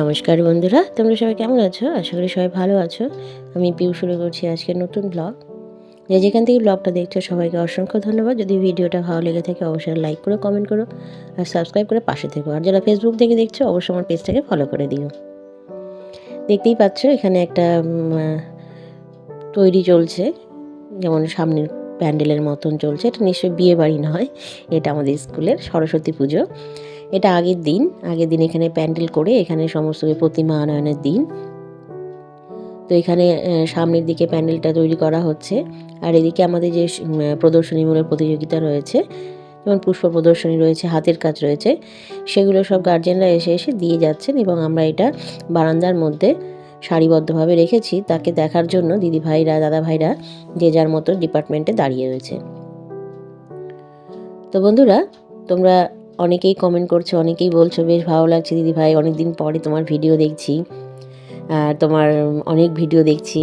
নমস্কার বন্ধুরা, তোমরা সবাই কেমন আছো? আশা করি সবাই ভালো আছো। আমি পিউ শুরু করছি আজকের নতুন ব্লগ যে যেখান থেকে ব্লগটা দেখছ, সবাইকে অসংখ্য ধন্যবাদ। যদি ভিডিওটা ভালো লেগে থাকে, অবশ্যই লাইক করো কমেন্ট করো আর সাবস্ক্রাইব করে পাশে থেকো। আর যারা ফেসবুক থেকে দেখছ, অবশ্যই আমার পেজটাকে ফলো করে দিও। দেখতেই পাচ্ছ, এখানে একটা তৈরি চলছে। যেমন সামনের প্যান্ডেলের মতন চলছে। এটা নিশ্চয়ই বিয়ে বাড়ি নয়, এটা আমাদের স্কুলের সরস্বতী পুজো। এটা আগের দিন আগের দিন এখানে প্যান্ডেল করে এখানে সমস্ত প্রতিমা আনয়নের দিন। তো এখানে সামনের দিকে প্যান্ডেলটা তৈরি করা হচ্ছে। আর এদিকে আমাদের যে প্রদর্শনীমূলক প্রতিযোগিতা রয়েছে, যেমন পুষ্প প্রদর্শনী রয়েছে, হাতের কাজ রয়েছে, সেগুলো সব গার্জেনরা এসে এসে দিয়ে যাচ্ছেন এবং আমরা এটা বারান্দার মধ্যে সারিবদ্ধভাবে রেখেছি। তাকে দেখার জন্য দিদি ভাইরা, দাদা ভাইরা যে যার মতো ডিপার্টমেন্টে দাঁড়িয়ে রয়েছে। তো বন্ধুরা, তোমরা অনেকেই কমেন্ট করছ, অনেকেই বলছো, বেশ ভালো লাগছে দিদি ভাই, অনেকদিন পরে তোমার ভিডিও দেখছি আর তোমার অনেক ভিডিও দেখছি,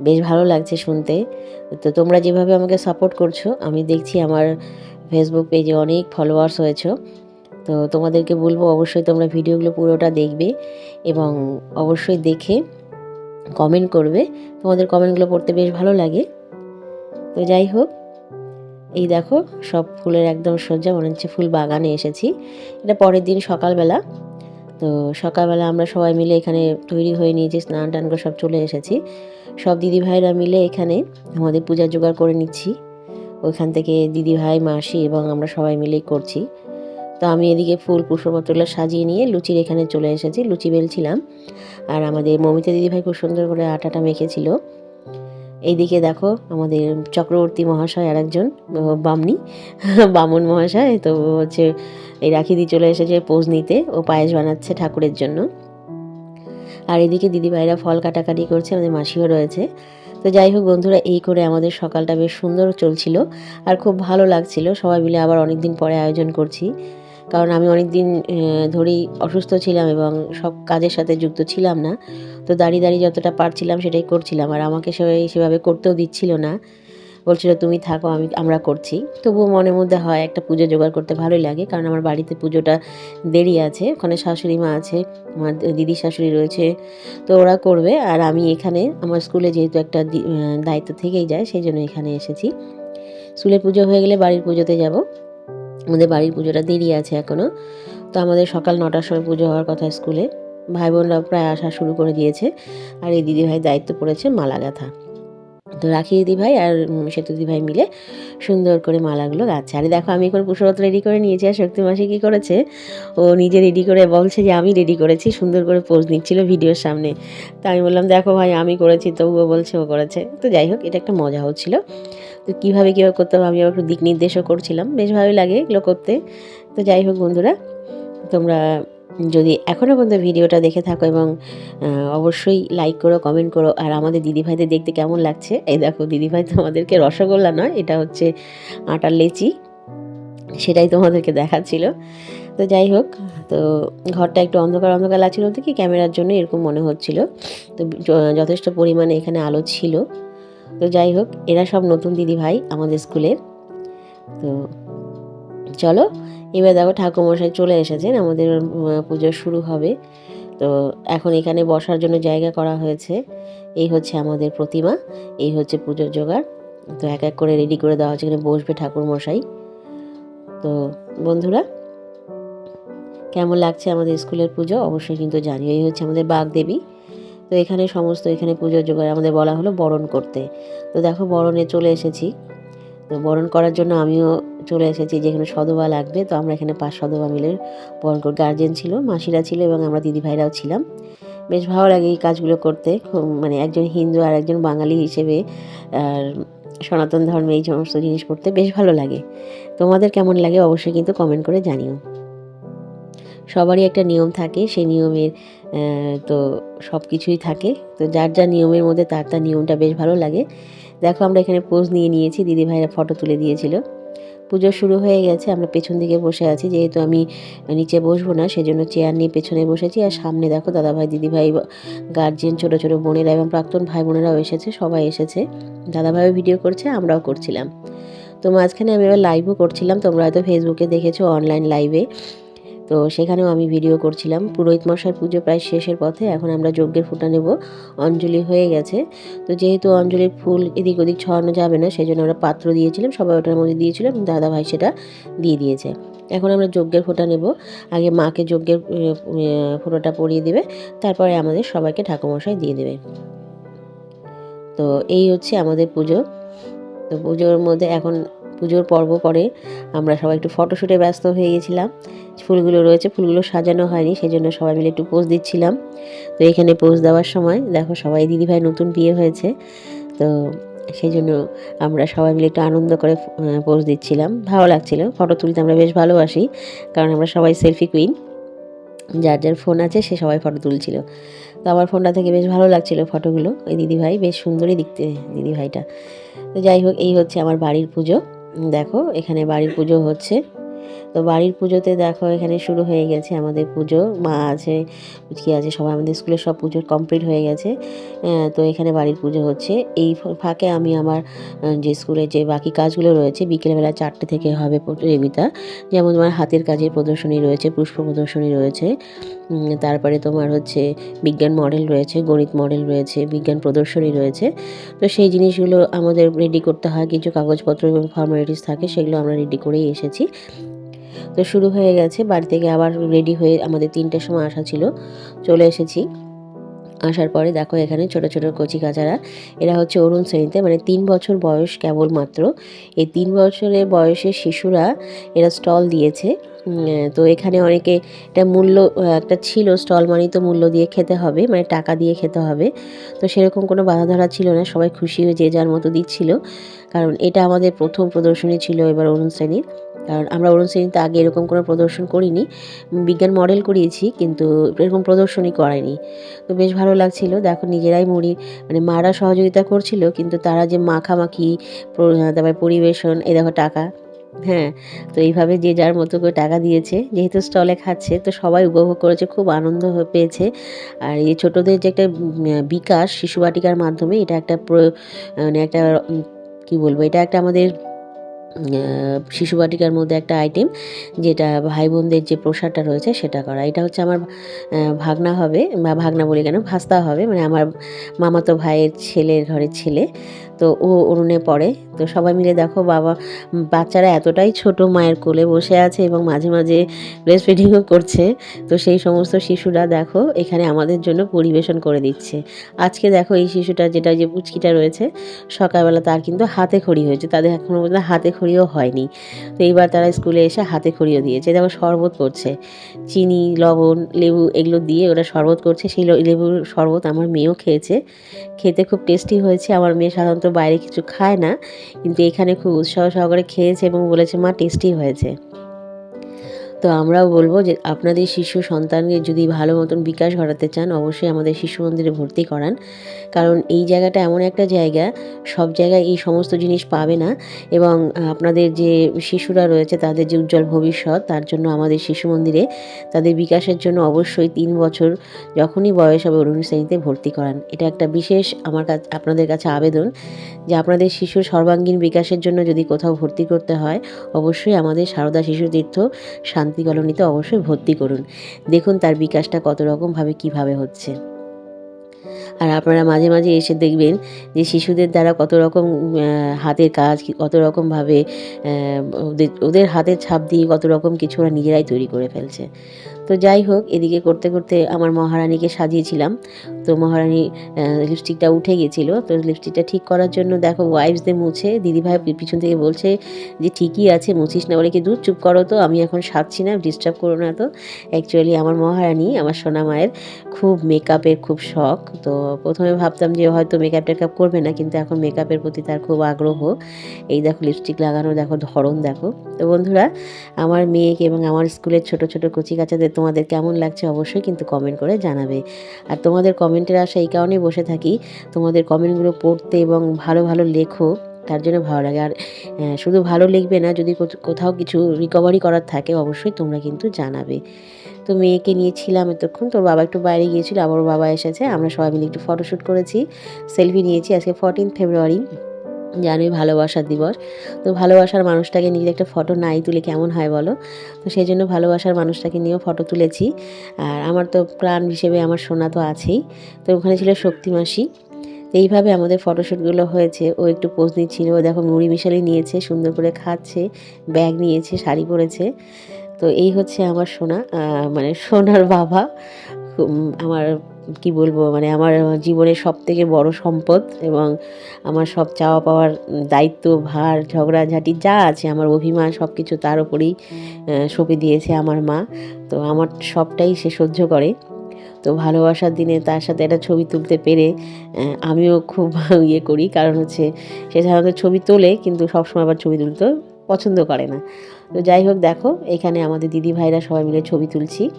বেশ ভালো লাগছে শুনতে। তো তোমরা যেভাবে আমাকে সাপোর্ট করছ, আমি দেখছি আমার ফেসবুক পেজে অনেক ফলোয়ার্স হয়েছো। তো তোমাদেরকে বলব, অবশ্যই তোমরা ভিডিওগুলো পুরোটা দেখবে এবং অবশ্যই দেখে কমেন্ট করবে। তোমাদের কমেন্টগুলো পড়তে বেশ ভালো লাগে। তো যাই হোক এই দেখো, সব ফুলের একদম সজ্জা, মনে হচ্ছে ফুল বাগানে এসেছি। এটা পরের দিন সকালবেলা। তো সকালবেলা আমরা সবাই মিলে এখানে তৈরি হয়ে নিয়েছি স্নান টান করে সব চলে এসেছি। সব দিদি ভাইরা মিলে এখানে আমাদের পূজা জোগাড় করে নিচ্ছি। ওইখান থেকে দিদি ভাই মাসি এবং আমরা সবাই মিলেই করছি। তো আমি এদিকে ফুল পুষ্পপত্রগুলো সাজিয়ে নিয়ে লুচির এখানে চলে এসেছি। লুচি বেলছিলাম। আর আমাদের মমিতা দিদি ভাই খুব সুন্দর করে আটাটা মেখেছিল। এইদিকে দেখো আমাদের চক্রবর্তী মহাশয় আর একজন বামনি, বামন মহাশয়। তো হচ্ছে এই রাখি দিয়ে চলে এসেছে পোজ নিতে, ও পায়েস বানাচ্ছে ঠাকুরের জন্য। আর এদিকে দিদি ভাইরা ফল কাটাকাটি করছে, আমাদের মাসিও রয়েছে। তো যাই হোক বন্ধুরা, এই করে আমাদের সকালটা বেশ সুন্দর চলছিল। আর খুব ভালো লাগছিল, সবাই মিলে আবার অনেক দিন পরে আয়োজন করছি। কারণ আমি অনেক দিন ধরেই অসুস্থ ছিলাম এবং সব কাজের সাথে যুক্ত ছিলাম না। তো দাঁড়িয়ে দাঁড়িয়ে যতটা পারছিলাম সেটাই করছিলাম আর আমাকে সবাই সেভাবে করতেও দিচ্ছিল না। বলছিল, তুমি থাকো, আমি, আমরা করছি। তবুও মনের মধ্যে হয়, একটা পুজো জোগাড় করতে ভালোই লাগে, কারণ আমার বাড়িতে পুজোটা দেরি আছে, ওখানে শাশুড়ি মা আছে আমার দিদি শাশুড়ি রয়েছে, তো ওরা করবে। আর আমি এখানে, আমার স্কুলে যেহেতু একটা দায়িত্ব থেকেই যায়, সেই জন্য এখানে এসেছি। স্কুলের পুজো হয়ে গেলে বাড়ির পুজোতে যাব। আমাদের বাড়ির পুজোটা দেরি আছে এখনও তো আমাদের সকাল নটার সময় পুজো হওয়ার কথা স্কুলে। ভাই বোনরা প্রায় আসা শুরু করে দিয়েছে। আর এই দিদি ভাই দায়িত্ব পড়েছে মালা গাঁথা তো রাখি দিদি ভাই আর সেতু দিদি ভাই মিলে সুন্দর করে মালাগুলো গাচ্ছে। আরে দেখো, আমি এখন পুষরত্ন রেডি করে নিয়েছি আর শক্তি মাসি কী করেছে? ও নিজে রেডি করে বলছে যে, আমি রেডি করেছি। সুন্দর করে পোজ নিচ্ছিল ভিডিওর সামনে। তো আমি বললাম, দেখো ভাই, আমি করেছি। তবুও বলছে ও করেছে। তো যাই হোক, এটা একটা মজা হচ্ছিল তো কীভাবে কীভাবে করতে হবে, আমি আবার একটু দিক নির্দেশও করছিলাম। বেশ ভালোই লাগে এগুলো করতে। তো যাই হোক বন্ধুরা, তোমরা যদি এখনও পর্যন্ত ভিডিওটা দেখে থাকো এবং অবশ্যই লাইক করো কমেন্ট করো, আর আমাদের দিদিভাইদের দেখতে কেমন লাগছে? এই দেখো, দিদিভাই তোমাদেরকে রসগোল্লা নয়, এটা হচ্ছে আটার লেচি, সেটাই তোমাদেরকে দেখাচ্ছিল। তো যাই হোক, তো ঘরটা একটু অন্ধকার অন্ধকার লাগছিল, তো কি ক্যামেরার জন্য এরকম মনে হচ্ছিল। তো যথেষ্ট পরিমাণে এখানে আলো ছিল। তো যাই হোক, এরা সব নতুন দিদি ভাই আমাদের স্কুলের। তো চলো, এবার দেখো ঠাকুরমশাই চলে এসেছেন, আমাদের পুজো শুরু হবে। তো এখন এখানে বসার জন্য জায়গা করা হয়েছে। এই হচ্ছে আমাদের প্রতিমা, এই হচ্ছে পুজোর জোগাড়। তো এক এক করে রেডি করে দেওয়া হচ্ছে এখানে বসবে ঠাকুরমশাই। তো বন্ধুরা, কেমন লাগছে আমাদের স্কুলের পুজো? অবশ্যই কিন্তু জানিও। এই হচ্ছে আমাদের বাগদেবী। তো এখানে সমস্ত, এখানে পুজোর জোগাড় আমাদের বলা হলো বরণ করতে। তো দেখো বরণে চলে এসেছি। তো বরণ করার জন্য আমিও চলে এসেছি, যেখানে সদবা লাগবে। তো আমরা এখানে পাঁচ সদবা মিলে বরণ করি গার্জেন ছিল, মাসিরা ছিল এবং আমরা দিদিভাইরাও ছিলাম। বেশ ভালো লাগে এই কাজগুলো করতে। মানে একজন হিন্দু আর একজন বাঙালি হিসেবে, আর সনাতন ধর্মে এই সমস্ত জিনিস করতে বেশ ভালো লাগে। তোমাদের কেমন লাগে অবশ্যই কিন্তু কমেন্ট করে জানিও। সবারই একটা নিয়ম থাকে, সেই নিয়মের তো সব কিছুই থাকে। তো যার যা নিয়মের মধ্যে তার তার নিয়মটা বেশ ভালো লাগে। দেখো আমরা এখানে পোজ নিয়ে নিয়েছি, দিদি ভাইরা ফটো তুলে দিয়েছিল। পুজো শুরু হয়ে গেছে, আমরা পেছন দিকে বসে আছি। যেহেতু আমি নিচে বসবো না, সেজন্য চেয়ার নিয়ে পেছনে বসেছি। আর সামনে দেখো দাদাভাই দিদিভাই গার্জিয়ান ছোটো ছোটো বোনেরা এবং প্রাক্তন ভাই বোনেরাও এসেছে, সবাই এসেছে। দাদাভাইও ভিডিও করছে, আমরাও করছিলাম। তো মাঝখানে আমি এবার লাইভও করছিলাম, তোমরা হয়তো ফেসবুকে দেখেছ অনলাইন লাইভে তো সেখানেও আমি ভিডিও করছিলাম। পুরোহিত মশাই পুজো প্রায় শেষের পথে, এখন আমরা যজ্ঞের ফুটা নেব। অঞ্জলি হয়ে গেছে। তো যেহেতু অঞ্জলির ফুল এদিক ওদিক ছড়ানো যাবে না সেই জন্য আমরা পাত্র দিয়েছিলাম, সবাই ওটার মধ্যে দিয়েছিলাম দাদা ভাই সেটা দিয়ে দিয়েছে। এখন আমরা যজ্ঞের ফোঁটা নেব। আগে মাকে যজ্ঞের ফোঁটাটা পরিয়ে দেবে, তারপরে আমাদের সবাইকে ঠাকুমশাই দিয়ে দেবে। তো এই হচ্ছে আমাদের পুজো। তো পুজোর মধ্যে এখন পুজোর পর্ব পরে আমরা সবাই একটু ফটোশ্যুটে ব্যস্ত হয়ে গেছিলাম। ফুলগুলো রয়েছে, ফুলগুলো সাজানো হয়নি সেই জন্য সবাই মিলে একটু পোজ দিচ্ছিলাম। তো এখানে পোজ দেওয়ার সময় দেখো সবাই দিদিভাই নতুন বিয়ে হয়েছে, তো সেই জন্য আমরা সবাই মিলে একটু আনন্দ করে পোজ দিচ্ছিলাম। ভালো লাগছিল ফটো তুলতে আমরা বেশ ভালোবাসি, কারণ আমরা সবাই সেলফি কুইন যার যার ফোন আছে সে সবাই ফটো তুলছিল। তো আমার ফোনটা থেকে বেশ ভালো লাগছিল ফটোগুলো ওই দিদিভাই বেশ সুন্দরই দেখতে দিদিভাইটা। তো যাই হোক, এই হচ্ছে আমার বাড়ির পুজো। দেখো এখানে বাড়ির পুজো হচ্ছে। তো বাড়ির পুজোতে দেখো এখানে শুরু হয়ে গেছে আমাদের পুজো। মা আছে, কি আছে, সবাই আমাদের স্কুলের সব পুজো কমপ্লিট হয়ে গেছে। তো এখানে বাড়ির পুজো হচ্ছে। এই ফাঁকে আমি আমার যে স্কুলের যে বাকি কাজগুলো রয়েছে, বিকেলবেলা চারটে থেকে হবে প্রতিযোগিতা। যেমন তোমার হাতের কাজের প্রদর্শনী রয়েছে, পুষ্প প্রদর্শনী রয়েছে। তারপরে তোমার হচ্ছে বিজ্ঞান মডেল রয়েছে, গণিত মডেল রয়েছে, বিজ্ঞান প্রদর্শনী রয়েছে। তো সেই জিনিসগুলো আমাদের রেডি করতে হয়। কিছু কাগজপত্র এবং ফর্মালিটিস থাকে, সেগুলো আমরা রেডি করেই এসেছি। তো শুরু হয়ে গেছে। বাড়ি থেকে আবার রেডি হয়ে আমাদের তিনটের সময় আসা ছিল। চলে এসেছি। আসার পরে দেখো এখানে ছোট ছোট কচি কাচারা। এরা হচ্ছে অরুণ শ্রেণীতে মানে তিন বছর বয়স কেবলমাত্র। এই তিন বছরের বয়সের শিশুরা এরা স্টল দিয়েছে। তো এখানে অনেকে এটা মূল্য, একটা ছিল স্টল মানি তো মূল্য দিয়ে খেতে হবে মানে টাকা দিয়ে খেতে হবে। তো সেরকম কোনো বাধা ধরা ছিল না, সবাই খুশি হয়ে যে যার মতো দিচ্ছিল। কারণ এটা আমাদের প্রথম প্রদর্শনী ছিল এবার অরুণ শ্রেণির। কারণ আমরা অরুণ শ্রেণীতে আগে এরকম কোনো প্রদর্শন করিনি, বিজ্ঞান মডেল করিয়েছি কিন্তু এরকম প্রদর্শনী করাইনি তো বেশ ভালো লাগছিল, দেখো নিজেরাই মুড়ি মানে মারা সহযোগিতা করছিল, কিন্তু তারা যে মাখামাখি তারপরে পরিবেশন এ দেখো টাকা হ্যাঁ তো এইভাবে যে যার মতো করে টাকা দিয়েছে, যেহেতু স্টলে খাচ্ছে, তো সবাই উপভোগ করেছে, খুব আনন্দ পেয়েছে। আর এই ছোটোদের যে একটা বিকাশ, শিশু বাটিকার মাধ্যমে এটা একটা মানে একটা কি বলব, এটা একটা আমাদের শিশু বাটিকার মধ্যে একটা আইটেম যেটা ভাই বোনদের যে প্রসাদটা রয়েছে সেটা করা। এটা হচ্ছে আমার ভাগনা হবে বা ভাগনা বলি কেন, ভাস্তা হবে। মানে আমার মামাতো ভাইয়ের ছেলের ঘরের ছেলে। তো ও উনুনে পড়ে। তো সবাই মিলে দেখো বাবা, বাচ্চারা এতটাই ছোট মায়ের কোলে বসে আছে এবং মাঝে মাঝে ব্রেস্ট ফিডিংও করছে। তো সেই সমস্ত শিশুরা দেখো এখানে আমাদের জন্য পরিবেশন করে দিচ্ছে। আজকে দেখো এই শিশুটা যেটা যে পুচকিটা রয়েছে, সকালবেলা তার কিন্তু হাতে খড়ি হয়েছে। তাদের এখনও পর্যন্ত হাতে খড়িও হয়নি। তো এইবার তারা স্কুলে এসে হাতে খড়িও দিয়েছে। যেমন শরবত করছে। চিনি, লবণ, লেবু এগুলো দিয়ে ওরা শরবত করছে। সেই লেবুর শরবত আমার মেয়েও খেয়েছে। খেতে খুব টেস্টি হয়েছে। আমার মেয়ে সাধারণত বাইরে কিছু খায় না। কিন্তু এখানে খুব উৎসাহ সহকারে খেয়েছে এবং বলেছে, মা, টেস্টি হয়েছে। তো আমরাও বলব যে আপনাদের শিশু সন্তানকে যদি ভালো মতন বিকাশ ঘটাতে চান, অবশ্যই আমাদের শিশু মন্দিরে ভর্তি করান। কারণ এই জায়গাটা এমন একটা জায়গা, সব জায়গায় এই সমস্ত জিনিস পাবে না এবং আপনাদের যে শিশুরা রয়েছে, তাদের যে উজ্জ্বল ভবিষ্যৎ, তার জন্য আমাদের শিশু মন্দিরে তাদের বিকাশের জন্য অবশ্যই তিন বছর যখনই বয়স হবে অরুণ শ্রেণীতে ভর্তি করান। এটা একটা বিশেষ আমার কাছে, আপনাদের কাছে আবেদন যে আপনাদের শিশুর সর্বাঙ্গীন বিকাশের জন্য যদি কোথাও ভর্তি করতে হয়, অবশ্যই আমাদের সারদা শিশু তীর্থ শান্তি কলোনিতে অবশ্যই ভর্তি করুন। দেখুন তার বিকাশটা কত রকমভাবে কীভাবে হচ্ছে। আর আপনারা মাঝে মাঝে এসে দেখবেন যে শিশুদের দ্বারা কত রকম হাতের কাজ, কত রকমভাবে ওদের ওদের হাতের ছাপ দিয়ে কত রকম কিছু ওরা নিজেরাই তৈরি করে ফেলছে। তো যাই হোক, এদিকে করতে করতে আমার মহারানীকে সাজিয়েছিলাম। তো মহারানী লিপস্টিকটা উঠে গেছিল। তো লিপস্টিকটা ঠিক করার জন্য দেখো ওয়াইফসদের মুছে দিদিভাই পিছন থেকে বলছে যে ঠিকই আছে, মুছিস না বলে কি দূর চুপ করো তো, আমি এখন সাজছি না ডিস্টার্ব করো না তো। অ্যাকচুয়ালি আমার মহারানী, আমার সোনা মায়ের খুব মেকআপের খুব শখ। তো প্রথমে ভাবতাম যে হয়তো মেকআপ টেকআপ করবে না, কিন্তু এখন মেকআপের প্রতি তার খুব আগ্রহ। এই দেখো লিপস্টিক লাগানো, দেখো ধরন দেখো। তো বন্ধুরা, আমার মেয়েকে এবং আমার স্কুলের ছোট ছোট কচি কাচাদের তোমাদের কেমন লাগছে অবশ্যই কিন্তু কমেন্ট করে জানাবে। আর তোমাদের কমেন্টের আশা এই কারণেই বসে থাকি, তোমাদের কমেন্টগুলো পড়তে এবং ভালো ভালো লেখো, তার জন্য ভালো লাগে। আর শুধু ভালো লিখবে না, যদি কোথাও কিছু রিকভারি করার থাকে অবশ্যই তোমরা কিন্তু জানাবে। তো মেয়েকে নিয়েছিলাম এতক্ষণ, তোর বাবা একটু বাইরে গিয়েছিল আবার বাবা এসেছে, আমরা সবাই মিলে একটু ফটোশ্যুট করেছি সেলফি নিয়েছি, আজকে ফোরটিন ফেব্রুয়ারি জানোই ভালোবাসার দিবস। তো ভালোবাসার মানুষটাকে নিয়ে একটা ফটো নাই তুলে কেমন হয় বলো? তো সেই জন্য ভালোবাসার মানুষটাকে নিয়েও ফটো তুলেছি। আর আমার তো প্রাণ হিসেবে আমার সোনা তো আছেই। তো ওখানে ছিল শক্তি মাসি। তো এইভাবে আমাদের ফটোশ্যুটগুলো হয়েছে। ও একটু পোজ নিচ্ছিল। ও দেখো মুড়ি মিশালি নিয়েছে, সুন্দর করে খাচ্ছে ব্যাগ নিয়েছে, শাড়ি পরেছে। তো এই হচ্ছে আমার সোনা মানে সোনার বাবা। আমার কি বলব মানে আমার জীবনের সব থেকে বড় সম্পদ এবং আমার সব চাওয়া পাওয়ার দায়িত্ব, ভার ঝগড়াঝাটি যা আছে, আমার অভিমান সব কিছু তার উপরেই সঁপে দিয়েছে আমার মা। তো আমার সবটাই সে সহ্য করে। তো ভালোবাসার দিনে তার সাথে একটা ছবি তুলতে পেরে আমিও খুব ইয়ে করি। কারণ হচ্ছে, সে সাধারণত ছবি তোলে, কিন্তু সবসময় আবার ছবি তুলতে পছন্দ করে না। তো যাই হোক, দেখো, এখানে আমাদের দিদি ভাইরা সবাই মিলে ছবি তুলছি।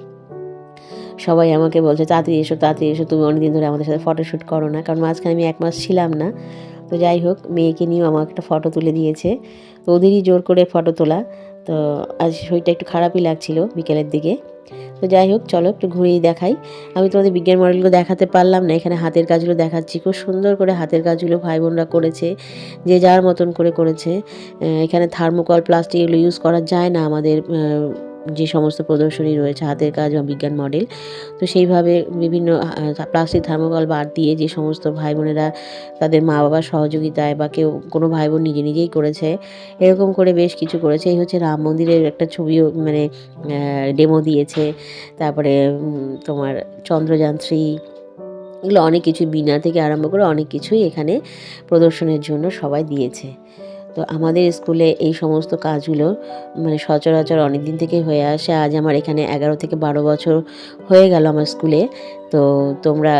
সবাই আমাকে বলছে, তাড়াতাড়ি এসো তাড়াতাড়ি এসো, তুমি অনেকদিন ধরে আমাদের সাথে ফটোশ্যুট করো না। কারণ মাঝখানে আমি এক মাস ছিলাম না। তো যাই হোক, মেয়েকে নিয়েও আমাকে একটা ফটো তুলে দিয়েছে। তো ওদেরই জোর করে ফটো তোলা। তো আজ শরীরটা একটু খারাপই লাগছিল বিকেলের দিকে। তো যাই হোক, চলো একটু ঘুরেই দেখাই। আমি তোমাদের বিজ্ঞান মডেলগুলো দেখাতে পারলাম না, এখানে হাতের কাজগুলো দেখাচ্ছি। খুব সুন্দর করে হাতের কাজগুলো ভাই বোনরা করেছে, যে যার মতন করে করেছে। এখানে থার্মোকল প্লাস্টিক এগুলো ইউজ করা যায় না আমাদের যে সমস্ত প্রদর্শনী রয়েছে, হাতের কাজ বা বিজ্ঞান মডেল, তো সেইভাবে বিভিন্ন প্লাস্টিক থার্মোকল বাদ দিয়ে যে সমস্ত ভাই বোনেরা তাদের মা বাবার সহযোগিতায় বা কেউ কোনো ভাই বোন নিজে নিজেই করেছে, এরকম করে বেশ কিছু করেছে। এই হচ্ছে রাম মন্দিরের একটা ছবিও মানে ডেমো দিয়েছে। তারপরে তোমার চন্দ্রযান থ্রি এগুলো অনেক কিছু বিনা থেকে আরম্ভ করে অনেক কিছুই এখানে প্রদর্শনের জন্য সবাই দিয়েছে। তো আমাদের স্কুলে এই সমস্ত কাজগুলো মানে সচরাচর অনেক দিন থেকে হয়ে আসে। আজ আমার এখানে এগারো থেকে বারো বছর হয়ে গেল আমার স্কুলে। তো তোমরা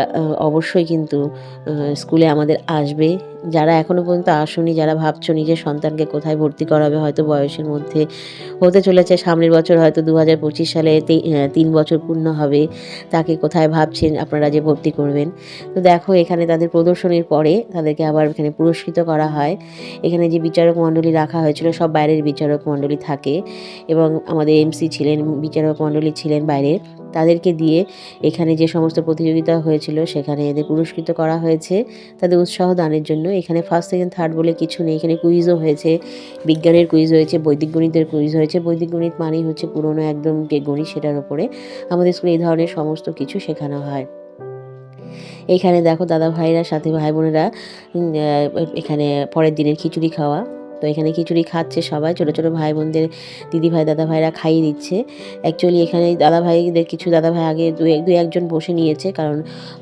অবশ্যই কিন্তু স্কুলে আমাদের আসবে। যারা এখনও পর্যন্ত আসনি, যারা ভাবছ নিজের সন্তানকে কোথায় ভর্তি করাবে, হয়তো বয়সের মধ্যে হতে চলেছে। সামনের বছর হয়তো দু হাজার পঁচিশ সালে তিন বছর পূর্ণ হবে। তাকে কোথায় ভাবছেন আপনারা যে ভর্তি করবেন? তো দেখো, এখানে তাদের প্রদর্শনীর পরে তাদেরকে আবার এখানে পুরস্কৃত করা হয়। এখানে যে বিচারক মণ্ডলী রাখা হয়েছিল, সব বাইরের বিচারক মণ্ডলী থাকে। এবং আমাদের এমসি ছিলেন, বিচারক মণ্ডলী ছিলেন বাইরে তাদেরকে দিয়ে এখানে যে সমস্ত প্রতিযোগিতা হয়েছিল, সেখানে এদের পুরস্কৃত করা হয়েছে। তাদের উৎসাহ দানের জন্য এখানে ফার্স্ট সেকেন্ড থার্ড বলে কিছু নেই। এখানে কুইজও হয়েছে, বিজ্ঞানের কুইজ হয়েছে, বৈদিক গণিতের কুইজ হয়েছে। বৈদিক গণিত মানেই হচ্ছে পুরনো একদম যে গণিত সেটার উপরে। আমাদের স্কুলে এই ধরনের সমস্ত কিছু শেখানো হয়। এখানে দেখো দাদা ভাইরা, সাথে ভাই বোনেরা এখানে পরের দিনের খিচুড়ি খাওয়া। তো এখানে খিচুড়ি খাচ্ছে সবাই, ছোটো ছোটো ভাই বোনদের দিদি ভাই দাদা ভাইরা খাইয়ে দিচ্ছে। অ্যাকচুয়ালি এখানে দাদা ভাইদের কিছু দাদা ভাই আগে দু এক দু একজন বসে নিয়েছে, কারণ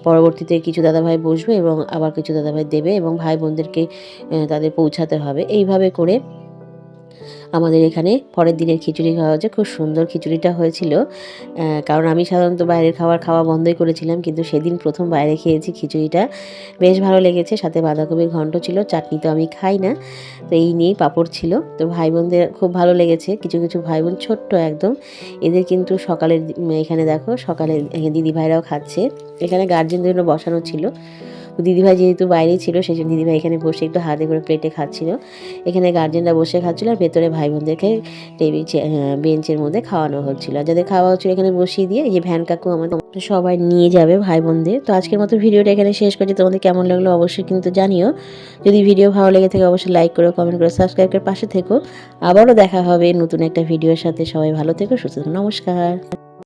পরবর্তীতে কিছু দাদা ভাই বসবে এবং আবার কিছু দাদা ভাই দেবে এবং ভাই বোনদেরকে তাদের পৌঁছাতে হবে। এইভাবে করে আমাদের এখানে পরের দিনের খিচুড়ি খাওয়া হয়েছে। খুব সুন্দর খিচুড়িটা হয়েছিল। কারণ আমি সাধারণত বাইরের খাবার খাওয়া বন্ধই করেছিলাম, কিন্তু সেদিন প্রথম বাইরে খেয়েছি খিচুড়িটা। বেশ ভালো লেগেছে, সাথে বাঁধাকপির ঘন্ট ছিল, চাটনি তো আমি খাই না, তো এই নিয়েই পাঁপড় ছিল। তো ভাই বোনদের খুব ভালো লেগেছে, কিছু কিছু ভাই বোন ছোট্ট একদম। এদের কিন্তু সকালের এখানে দেখো সকালে দিদি ভাইরাও খাচ্ছে। এখানে গার্জেনদের বসানো ছিল। তো দিদিভাই যেহেতু বাইরেই ছিল সেই জন্য দিদিভাই এখানে বসে একটু হাতে করে প্লেটে খাচ্ছিল। এখানে গার্জেনরা বসে খাচ্ছিল আর ভেতরে ভাই বোনদেরকে টেবিল বেঞ্চের মধ্যে খাওয়ানো হচ্ছিল। যাদের খাওয়া হচ্ছিল এখানে বসিয়ে দিয়ে, এই যে ভ্যান কাকু আমাদের সবাই নিয়ে যাবে ভাই বোনদের তো আজকের মতো ভিডিওটা এখানে শেষ করছি। তোমাদের কেমন লাগল অবশ্যই কিন্তু জানিও। যদি ভিডিও ভালো লেগে থাকে অবশ্যই লাইক করো কমেন্ট করো সাবস্ক্রাইব করে পাশে থেকো। আবারও দেখা হবে নতুন একটা ভিডিওর সাথে। সবাই ভালো থেকো, সুস্থ নমস্কার।